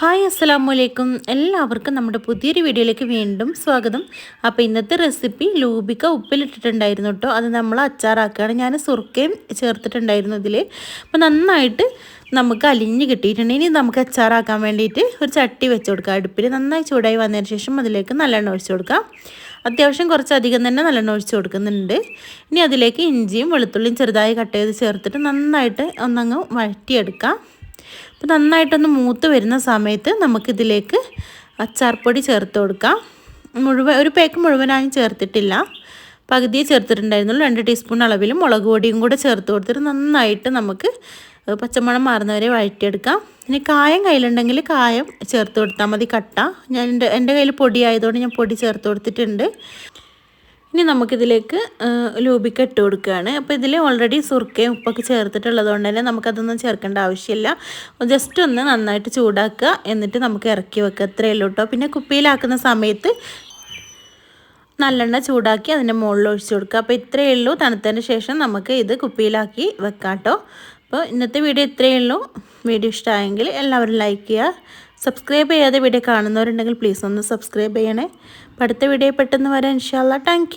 Hi അസ്സാം വലൈക്കും എല്ലാവർക്കും നമ്മുടെ പുതിയൊരു വീഡിയോയിലേക്ക് വീണ്ടും സ്വാഗതം. അപ്പോൾ ഇന്നത്തെ റെസിപ്പി ലൂബിക്ക ഉപ്പിലിട്ടിട്ടുണ്ടായിരുന്നു കേട്ടോ. അത് നമ്മൾ അച്ചാറാക്കുകയാണ്. ഞാൻ സുർക്കയും ചേർത്തിട്ടുണ്ടായിരുന്നു ഇതിൽ. അപ്പോൾ നന്നായിട്ട് നമുക്ക് അലിഞ്ഞ് കിട്ടിയിട്ടുണ്ട്. ഇനി നമുക്ക് അച്ചാറാക്കാൻ വേണ്ടിയിട്ട് ഒരു ചട്ടി വെച്ച് കൊടുക്കുക അടുപ്പിൽ നന്നായി ചൂടായി വന്നതിന് ശേഷം അതിലേക്ക് നല്ലെണ്ണ ഒഴിച്ച് കൊടുക്കാം. അത്യാവശ്യം കുറച്ചധികം തന്നെ നല്ലെണ്ണ ഒഴിച്ച് കൊടുക്കുന്നുണ്ട്. ഇനി അതിലേക്ക് ഇഞ്ചിയും വെളുത്തുള്ളിയും ചെറുതായി കട്ട് ചെയ്ത് ചേർത്തിട്ട് നന്നായിട്ട് ഒന്നങ്ങ് വഴറ്റിയെടുക്കാം. അപ്പോൾ നന്നായിട്ടൊന്ന് മൂത്ത് വരുന്ന സമയത്ത് നമുക്കിതിലേക്ക് അച്ചാർപ്പൊടി ചേർത്ത് കൊടുക്കാം. മുഴുവൻ ഒരു പേക്ക് മുഴുവനായും ചേർത്തിട്ടില്ല. പകുതിയെ ചേർത്തിട്ടുണ്ടായിരുന്നുള്ളൂ. രണ്ട് ടീസ്പൂൺ അളവിൽ മുളക് പൊടിയും കൂടെ ചേർത്ത് കൊടുത്തിട്ട് നന്നായിട്ട് നമുക്ക് പച്ചമണം മാറുന്നവരെ വഴറ്റിയെടുക്കാം. ഇനി കായം കയ്യിലുണ്ടെങ്കിൽ കായം ചേർത്ത് കൊടുത്താൽ മതി കട്ട. ഞാൻ എന്റെ എന്റെ കയ്യിൽ പൊടി ആയതുകൊണ്ട് ഞാൻ പൊടി ചേർത്ത് കൊടുത്തിട്ടുണ്ട്. ഇനി നമുക്കിതിലേക്ക് ലൂബിക്ക ഇട്ട് കൊടുക്കുകയാണ്. അപ്പോൾ ഇതിൽ ഓൾറെഡി സുർക്കയും ഉപ്പൊക്കെ ചേർത്തിട്ടുള്ളത് കൊണ്ട് തന്നെ നമുക്കതൊന്നും ചേർക്കേണ്ട ആവശ്യമില്ല. ജസ്റ്റ് ഒന്ന് നന്നായിട്ട് ചൂടാക്കുക. എന്നിട്ട് നമുക്ക് ഇറക്കി വെക്കുക. അത്രയേ ഉള്ളൂ കേട്ടോ പിന്നെ കുപ്പിയിലാക്കുന്ന സമയത്ത് നല്ലെണ്ണ ചൂടാക്കി അതിന്റെ മുകളിൽ ഒഴിച്ചു കൊടുക്കുക. അപ്പോൾ ഇത്രയേ ഉള്ളൂ. തണുത്തതിന് ശേഷം നമുക്ക് ഇത് കുപ്പിയിലാക്കി വെക്കാം കേട്ടോ അപ്പോൾ ഇന്നത്തെ വീഡിയോ ഇത്രയേ ഉള്ളൂ. വീഡിയോ ഇഷ്ടമായെങ്കിൽ എല്ലാവരും ലൈക്ക് ചെയ്യുക. സബ്സ്ക്രൈബ് ചെയ്യാതെ വീഡിയോ കാണുന്നവരുണ്ടെങ്കിൽ പ്ലീസ് ഒന്ന് സബ്സ്ക്രൈബ് ചെയ്യണേ. അടുത്ത വീഡിയോ പെട്ടെന്ന് വരാം. ഇൻഷാല്ല താങ്ക്